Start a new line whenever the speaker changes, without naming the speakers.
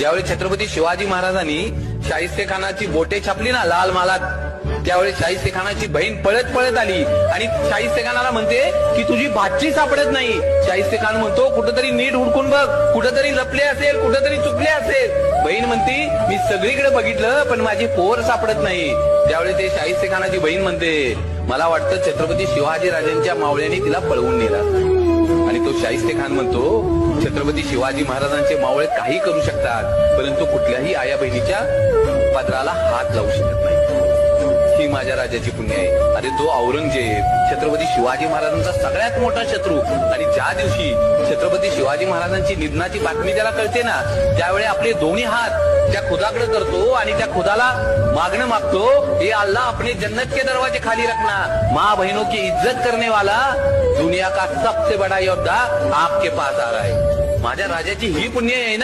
ज्यावेळी छत्रपती शिवाजी महाराजांनी शाहिस्ते खानाची बोटे छापली ना लाल मालात त्यावेळी शाहिस्ते खानाची बहीण पळत पळत आली. आणि शाहिस्ते खानाला म्हणते की तुझी भाची सापडत नाही. शाहिस्ते खान म्हणतो कुठेतरी नीट हुडकून बघ. कुठंतरी लपले असेल कुठंतरी चुकले असेल. बहीण म्हणती मी सगळीकडे बघितलं पण माझी पोर सापडत नाही. त्यावेळी ते शाहिस्ते खानाची बहीण म्हणते मला वाटतं छत्रपती शिवाजी राजांच्या मावळ्याने तिला पळवून नेला. शाहिस्ते खान म्हणतो छत्रपती शिवाजी महाराजांचे मावळे काही करू शकतात परंतु कुठल्याही आया बहिणीच्या पदराला हात लावू शकत नाही. ही माझ्या राजाची पुण्य आहे. अरे तो औरंगजेब छत्रपती शिवाजी महाराजांचा सगळ्यात मोठा शत्रू. आणि ज्या दिवशी छत्रपती शिवाजी महाराजांची निधनाची बातमी त्याला कळते ना त्यावेळी आपले दोन्ही हात त्या खुदाकडे करतो आणि त्या खुदाला मागणं मागतो हे अल्लाह अपने जन्नत के दरवाजे खाली रखना माँ बहनों की इज्जत करने वाला दुनिया का सबसे बड़ा योद्धा आपके पास आ रहा है. माझ्या राजाची ही पुण्य आहे ना